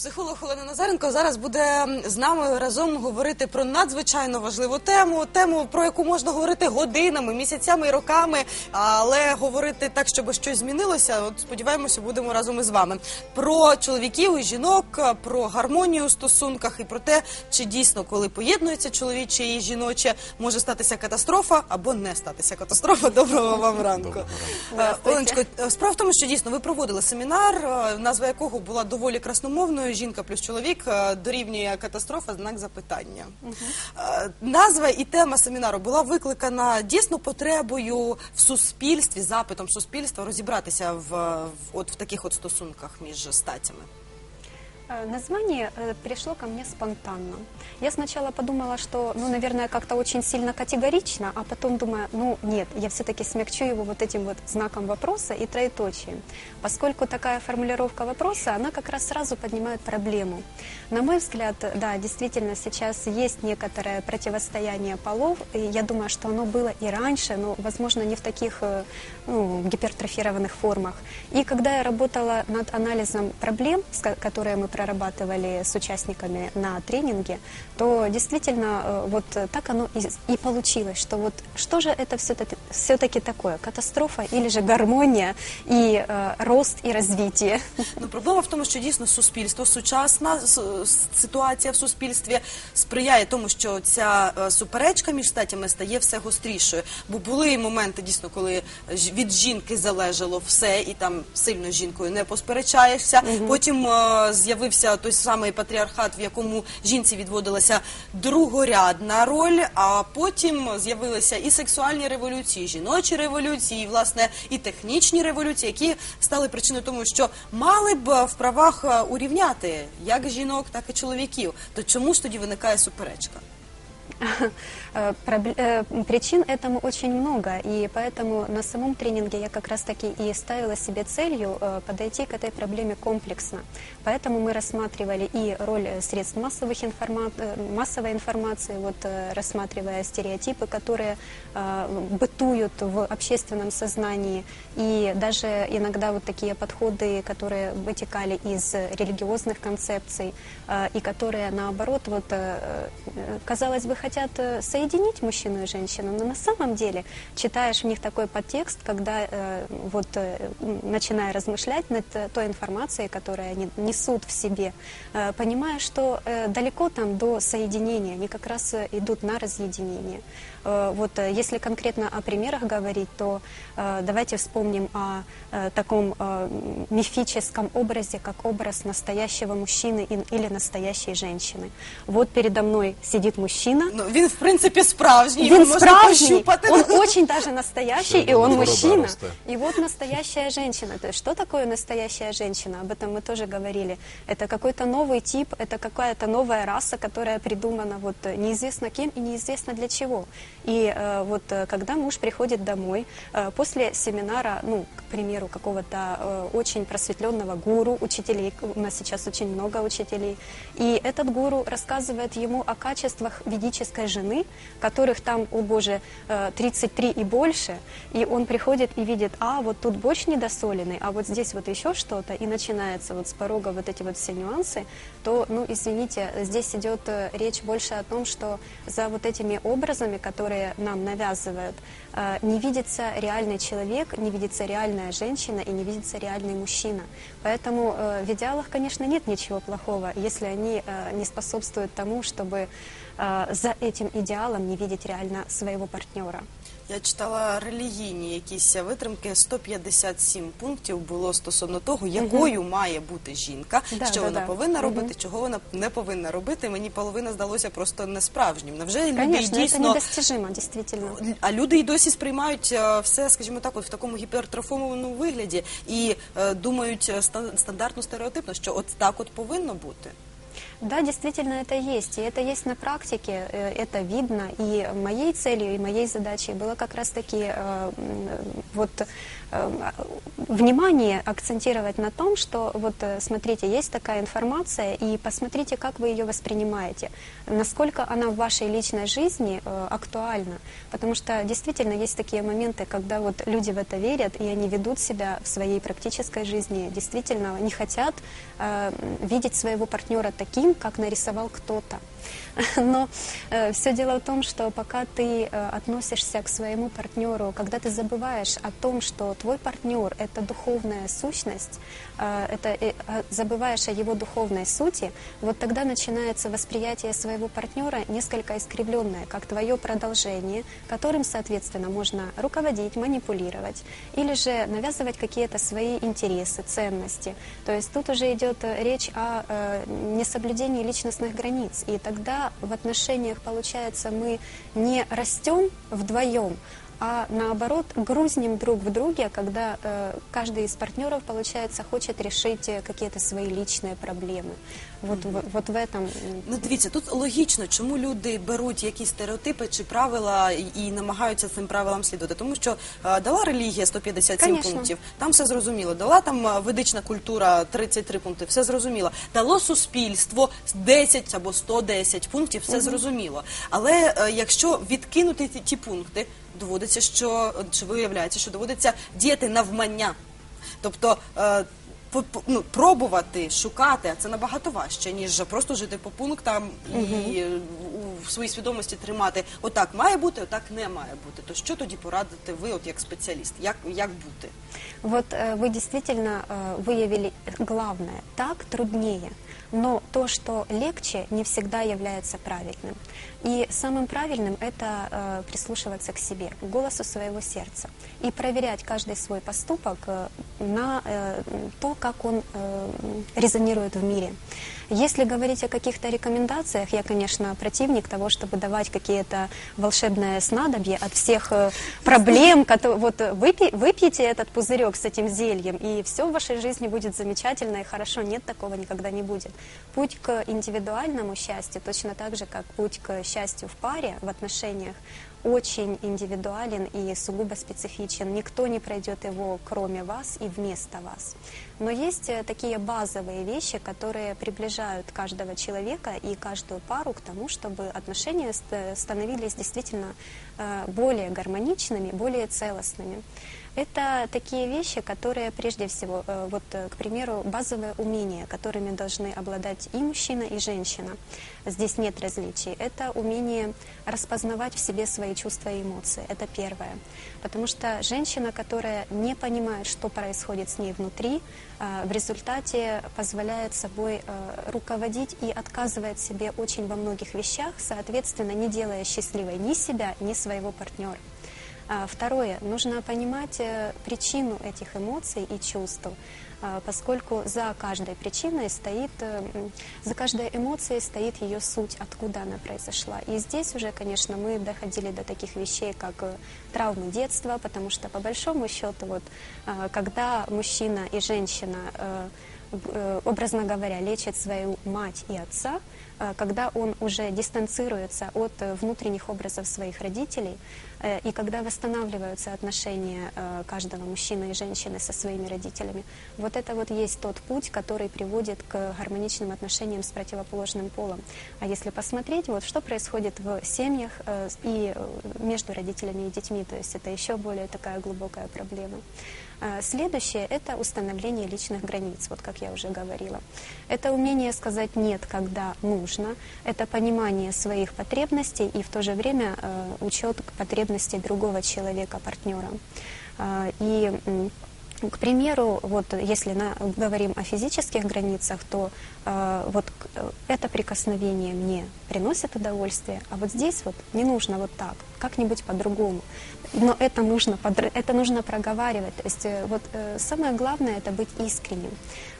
Психолог Олена Назаренко зараз буде з нами разом говорити про надзвичайно важливу тему, тему, про яку можна говорити годинами, місяцями і роками, але говорити так, щоб щось змінилося. От сподіваємося, будемо разом із вами. Про чоловіків і жінок, про гармонію у стосунках і про те, чи дійсно, коли поєднується чоловіче і жіноче, може статися катастрофа або не статися катастрофа. Доброго вам ранку. Е, Оленочко, е, справа в тому, що дійсно ви проводили семінар, е, назва якого була доволі красномовною. Жінка плюс чоловік е, дорівнює катастрофа, знак запитання. Угу. Назва і тема семінару була викликана дійсно потребою в суспільстві, запитом суспільства розібратися в, в от в таких от стосунках між статями. Э, Название э, пришло ко мне спонтанно. Я сначала подумала, что, ну, наверное, как-то очень сильно категорично, а потом думаю, ну, нет, я все-таки смягчу его вот этим вот знаком вопроса и троеточием. Поскольку такая формулировка вопроса, она как раз сразу поднимает проблему. На мой взгляд, да, действительно, сейчас есть некоторое противостояние полов, и я думаю, что оно было и раньше, но, возможно, не в таких э, ну, гипертрофированных формах. И когда я работала над анализом проблем, которые мы прорабатывали с участниками на тренинге, то действительно э, вот э, так оно и, и получилось, что вот что же это все-таки, все-таки такое, катастрофа или же гармония и э, рост и развитие? Ну, проблема в тому, що дійсно суспільство, сучасна с- с- ситуація в суспільстві сприяє тому, що ця е, суперечка між статтями стає все гострішою. Бо були моменти дійсно, коли ж- від жінки залежало все, і там сильно з жінкою не посперечаєшся. Потім е, з'явився той самий патріархат, в якому жінці відводилася другорядна роль, а потім з'явилися і сексуальні революції, і жіночі революції, і власне і технічні революції, які стали причиною тому, що мали б в правах е, урівняти як жінок, так і чоловіків. То чому ж тоді виникає суперечка? Э, пробле- э, Причин этому очень много, и поэтому на самом тренинге я как раз-таки и ставила себе целью э, подойти к этой проблеме комплексно. Поэтому мы рассматривали и роль э, средств массовых информа- э, массовой информации, вот, э, рассматривая стереотипы, которые э, бытуют в общественном сознании, и даже иногда вот такие подходы, которые вытекали из религиозных концепций, э, и которые, наоборот, вот, э, казалось бы, хотят соединить мужчину и женщину, но на самом деле читаешь в них такой подтекст, когда, э, вот, э, начиная размышлять над той информацией, которую они несут в себе, э, понимаешь, что э, далеко там до соединения, они как раз э, идут на разъединение. Э, Вот э, если конкретно о примерах говорить, то э, давайте вспомним о э, таком э, мифическом образе, как образ настоящего мужчины и- или настоящей женщины. Вот передо мной сидит мужчина, Ну він в принципі справжній, його он можна справжний, пощупати. он очень даже настоящий, Всё, и он борода мужчина. росте. И вот настоящая женщина. То есть что такое настоящая женщина? Об этом мы тоже говорили. это какой-то новый тип, это какая-то новая раса, которая придумана вот э, неизвестно кем и неизвестно для чего. И э, вот э, когда муж приходит домой после семинара, ну, к примеру, какого-то очень просветленного гуру, учителей, у нас сейчас очень много учителей, и этот гуру рассказывает ему о качествах ведической жены, которых там, о боже, э, 33 и больше, и он приходит и видит, а, вот тут борщ недосоленный, а вот здесь вот еще что-то, и начинается вот с порога вот эти вот все нюансы, то, ну, извините, здесь идет э, речь больше о том, что за вот этими образами, которые нам навязывают, э, не видится реальный человек, не видится реальная женщина и не видится реальный мужчина. Поэтому э, в идеалах, конечно, нет ничего плохого, если они не способствуют тому, чтобы за этим идеалом не видеть реально своего партнера. Я читала релігійні якісь витримки. 157 пунктів було стосовно того, якою має бути жінка, Да, що да, вона да. повинна робити, чого вона не повинна робити. Мені половина здалося просто несправжнім. Невже люди дійсно недостижимо, действительно. а люди й досі сприймають е, все, скажімо так, от в такому гіпертрофованому вигляді і е, думають е, ста- стандартно стереотипно, що от так от повинно бути. Да, действительно, это есть. И это есть на практике, э, это видно. И моей целью, и моей задачей было как раз-таки э, вот внимание акцентировать на том, что вот э, смотрите, есть такая информация, и посмотрите, как вы ее воспринимаете, насколько она в вашей личной жизни э, актуальна. Потому что действительно есть такие моменты, когда вот люди в это верят, и они ведут себя в своей практической жизни, действительно не хотят э, видеть своего партнера таким, как нарисовал кто-то. Но э, все дело в том, что пока ты э, относишься к своему партнеру, когда ты забываешь о том, что твой партнер это духовная сущность, э, это э, а, забываешь о его духовной сути, вот тогда начинается восприятие своего партнера несколько искривленное, как твое продолжение, которым, соответственно, можно руководить, манипулировать, или же навязывать какие-то свои интересы, ценности. То есть тут уже идет э, речь о э, несоблюдении личностных границ, и тогда в отношениях, получается, мы не растем вдвоем, а наоборот грузнем друг в друге, когда э, каждый из партнеров, получается, хочет решить э, какие-то свои личные проблемы. Вот, в, вот в этом. м, Ну, дивіться, тут логічно, чому люди беруть якісь стереотипи чи правила і, і намагаються цим правилам слідувати. Тому що е, дала релігія 157 Конечно. пунктів, там все зрозуміло. Дала там е, ведична культура 33 пункти, все зрозуміло. Дало суспільство 10 або 110 пунктів, все зрозуміло. Але е, якщо відкинути ті, ті пункти, доводиться, що чи виявляється, що доводиться діяти навмання. Тобто по- по- ну, пробувати шукати, а це набагато важче, ніж просто жити по пунктам і е, у в своїй свідомості тримати отак має бути, отак не має бути. То що тоді порадите ви, от як спеціаліст? Як, як бути? Вот э, вы действительно э, выявили главное. Так труднее. Но то, что легче, не всегда является правильным. И самым правильным это э, прислушиваться к себе, к голосу своего сердца. И проверять каждый свой поступок э, на э, то, как он э, резонирует в мире. Если говорить о каких-то рекомендациях, я, конечно, противник того, чтобы давать какие-то волшебные снадобья от всех э, проблем. кото- Вот э, выпи- выпьете этот пузырек с этим зельем, и все в вашей жизни будет замечательно и хорошо. Нет, такого никогда не будет. Путь к индивидуальному счастью, точно так же, как путь к счастью в паре, в отношениях, очень индивидуален и сугубо специфичен. Никто не пройдет его, кроме вас и вместо вас. Но есть э, такие базовые вещи, которые приближают каждого человека и каждую пару к тому, чтобы отношения ст- становились действительно э, более гармоничными, более целостными. Это такие вещи, которые прежде всего, э, вот, э, к примеру, базовые умения, которыми должны обладать и мужчина, и женщина. Здесь нет различий. Это умение распознавать в себе свои чувства и эмоции. Это первое. Потому что женщина, которая не понимает, что происходит с ней внутри, э, в результате позволяет собой руководить и отказывает себе очень во многих вещах, соответственно, не делая счастливой ни себя, ни своего партнера. А, Второе. Нужно понимать э, причину этих эмоций и чувств, а, поскольку за каждой причиной стоит, э, за каждой эмоцией стоит ее суть, откуда она произошла. И здесь уже, конечно, мы доходили до таких вещей, как э, травмы детства, потому что по большому счету, вот, а, когда мужчина и женщина образно говоря, лечит свою мать и отца, когда он уже дистанцируется от э, внутренних образов своих родителей, э, и когда восстанавливаются отношения э, каждого мужчины и женщины со своими родителями, вот это вот есть тот путь, который приводит к гармоничным отношениям с противоположным полом. А если посмотреть, вот что происходит в семьях э, и э, между родителями и детьми, то есть это еще более такая глубокая проблема. Следующее – это установление личных границ, вот как я уже говорила. Это умение сказать «нет», когда нужно, это понимание своих потребностей и в то же время э, учет потребностей другого человека, партнера. А, И к примеру, вот если на- говорим о физических границах, то э, вот э, это прикосновение мне приносит удовольствие, а вот здесь вот не нужно вот так, как-нибудь по-другому. Но это нужно, это нужно проговаривать. То есть э, вот э, самое главное это быть искренним.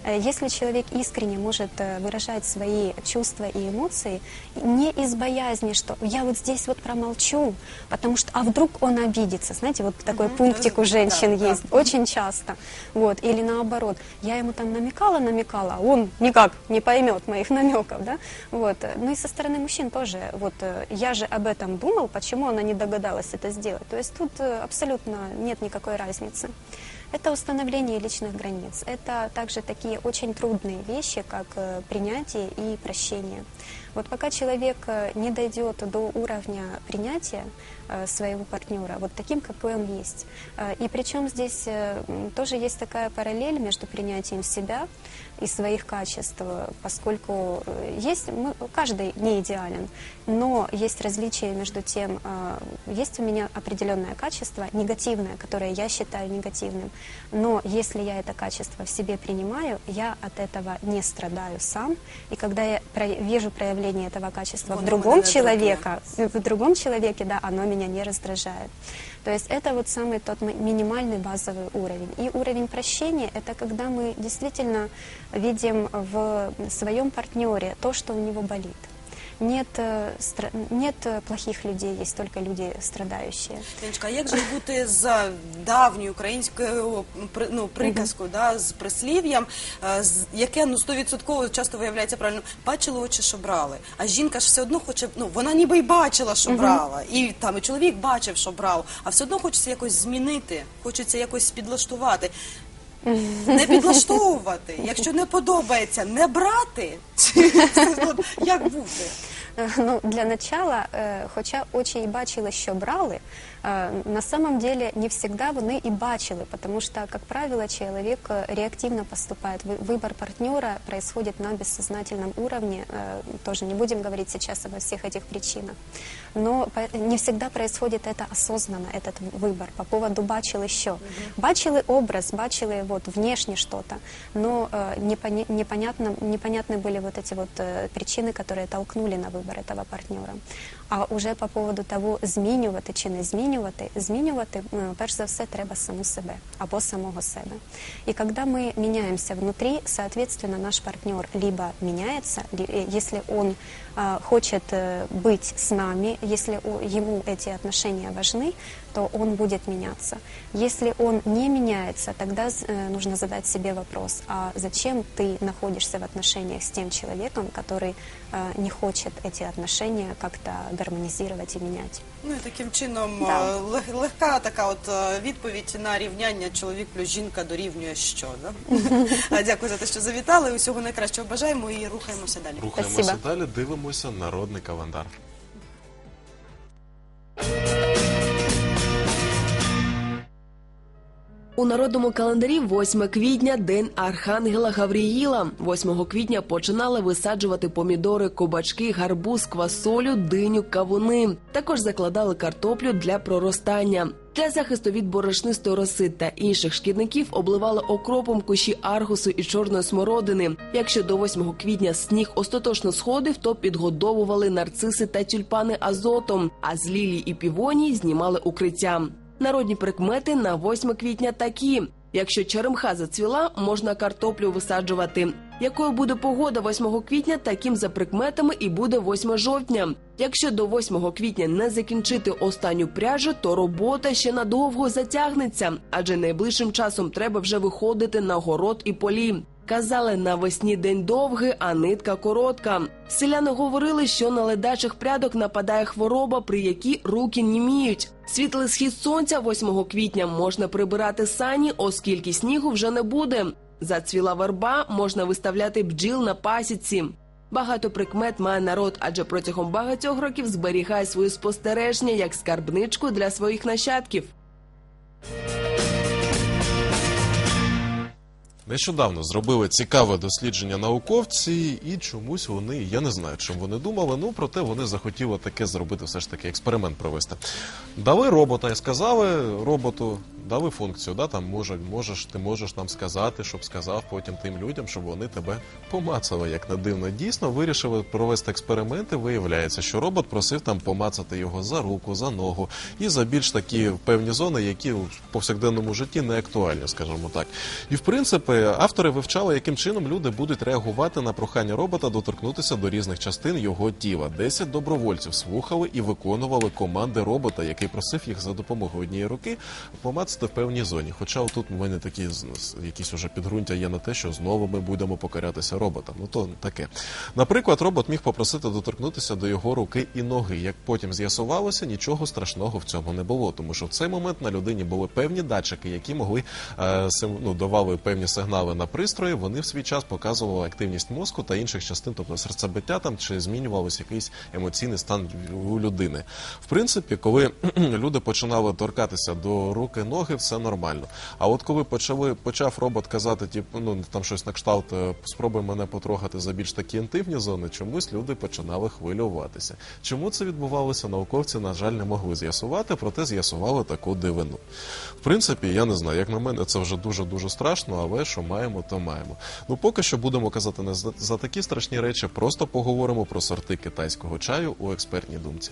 Э, Если человек искренне может выражать свои чувства и эмоции, не из боязни, что я вот здесь вот промолчу, потому что, а вдруг он обидится. Знаете, вот такой Мгм. пунктик у Да, женщин да. есть очень часто. Вот. Или наоборот, я ему там намекала, намекала, а он никак не поймет моих намеков. Да? Вот. Ну и со стороны мужчин тоже. Вот, я же об этом думал, почему она не догадалась это сделать. То есть тут э, абсолютно нет никакой разницы. Это установление личных границ. Это также такие очень трудные вещи, как э, принятие и прощение. Вот пока человек э, не дойдет до уровня принятия э, своего партнера, вот таким, какой он есть. И причем здесь тоже есть такая параллель между принятием себя и своих качеств, поскольку есть, мы, каждый не идеален, но есть различия между тем, есть у меня определенное качество, негативное, которое я считаю негативным, но если я это качество в себе принимаю, я от этого не страдаю сам, и когда я вижу проявление этого качества в другом не человека, в другом человеке, да, оно меня не раздражает. То есть это вот самый тот ми- минимальный базовый уровень. И уровень прощения – это когда мы действительно видим в своем партнере то, что у него болит. Нет, э, стра- нет э, плохих людей, есть только люди страдающие. Леночка, а як же бути з давньою українською ну, приказкою, да, з прислів'ям, е, з- яке ну, 100% часто виявляється правильно, бачили очі, що брали. А жінка ж все одно хоче, ну вона ніби й бачила, що брала, і там і чоловік бачив, що брав, а все одно хочеться якось змінити, хочеться якось підлаштувати. Не підлаштовувати, якщо не подобається, не брати. Ну, Як бути? Е, Ну, для начала, е, хоча очі і бачили, що брали, е, на самом деле не всегда вони і бачили, потому что, как правило, человек э, реактивно поступает. Вы- Выбор партнера происходит на бессознательном уровне. Э, Тоже не будем говорить сейчас обо всех этих причинах. Но по- не всегда происходит это осознанно, этот выбор по поводу бачили що. Бачили образ, бачили вот внешне что-то, но э, непоня- непонятно, непонятны были вот эти вот э, причины, которые толкнули на вибор этого партнера. А уже по поводу того, змінювати чи не змінювати, змінювати, е, перш за все, треба саму себе або самого себе. И когда мы меняемся внутри, соответственно, наш партнер либо меняется, ли- э, если он а, хочет э, быть с нами, если у- ему эти отношения важны, то он будет меняться. Если он не меняется, тогда з- э, нужно задать себе вопрос, а зачем ты находишься в отношениях с тем человеком, который э, не хочет эти отношения как-то гармонизировать и менять? Ну і таким чином Да. е, лег- легка така от е, відповідь на рівняння чоловік плюс жінка дорівнює що. Да? А, Дякую за те, що завітали. Усього найкращого бажаємо і рухаємося далі. Рухаємося Спасибо. далі, дивимося народний календар. У народному календарі 8 квітня день Архангела Гавріїла. 8 квітня починали висаджувати помідори, кобачки, гарбуз, квасолю, диню, кавуни. Також закладали картоплю для проростання. Для захисту від борошнистої роси та інших шкідників обливали окропом кущі аргусу і чорної смородини. Якщо до 8 квітня сніг остаточно сходив, то підгодовували нарциси та тюльпани азотом, а з лілій і півоній знімали укриття. Народні прикмети на 8 квітня такі. Якщо черемха зацвіла, можна картоплю висаджувати. Якою буде погода 8 квітня, таким за прикметами і буде 8 жовтня. Якщо до 8 квітня не закінчити останню пряжу, то робота ще надовго затягнеться, адже найближчим часом треба вже виходити на город і полі. Казали, навесні день довгий, а нитка коротка. Селяни говорили, що на ледачих прядок нападає хвороба, при якій руки німіють. Світлий схід сонця 8 квітня можна прибирати сані, оскільки снігу вже не буде. Зацвіла верба, можна виставляти бджіл на пасіці. Багато прикмет має народ, адже протягом багатьох років зберігає свої спостереження як скарбничку для своїх нащадків. Нещодавно зробили цікаве дослідження науковці, і чомусь вони, я не знаю, чим вони думали. Ну проте вони захотіли таке зробити, все ж таки експеримент провести. Дали робота і сказали роботу, дали функцію. Да, там може, можеш, ти можеш нам сказати, щоб сказав потім тим людям, щоб вони тебе помацали. Як не дивно, дійсно вирішили провести експерименти. Виявляється, що робот просив там помацати його за руку, за ногу і за більш такі певні зони, які в повсякденному житті не актуальні, скажімо так. І в принципі, автори вивчали, яким чином люди будуть реагувати на прохання робота доторкнутися до різних частин його тіла. Десять добровольців слухали і виконували команди робота, який просив їх за допомогою однієї руки помацати в певній зоні. Хоча тут у мене такі якісь уже підґрунтя є на те, що знову ми будемо покорятися роботам. Ну то таке. Наприклад, робот міг попросити доторкнутися до його руки і ноги. Як потім з'ясувалося, нічого страшного в цьому не було, тому що в цей момент на людині були певні датчики, які могли е, ну, давали певні сигнали на пристрої. Вони в свій час показували активність мозку та інших частин, тобто серцебиття там чи змінювався якийсь емоційний стан у людини. В принципі, коли люди починали торкатися до руки, ноги, все нормально. А от коли почали почав робот казати, типу, ну там щось на кшталт, е, спробуй мене потрогати за більш такі інтимні зони, чомусь люди починали хвилюватися. Чому це відбувалося? Науковці, на жаль, не могли з'ясувати, проте з'ясували таку дивину. В принципі, я не знаю, як на мене, це вже дуже дуже страшно, але що маємо, то маємо. Ну поки що будемо казати не за такі страшні речі, просто поговоримо про сорти китайського чаю у експертній думці.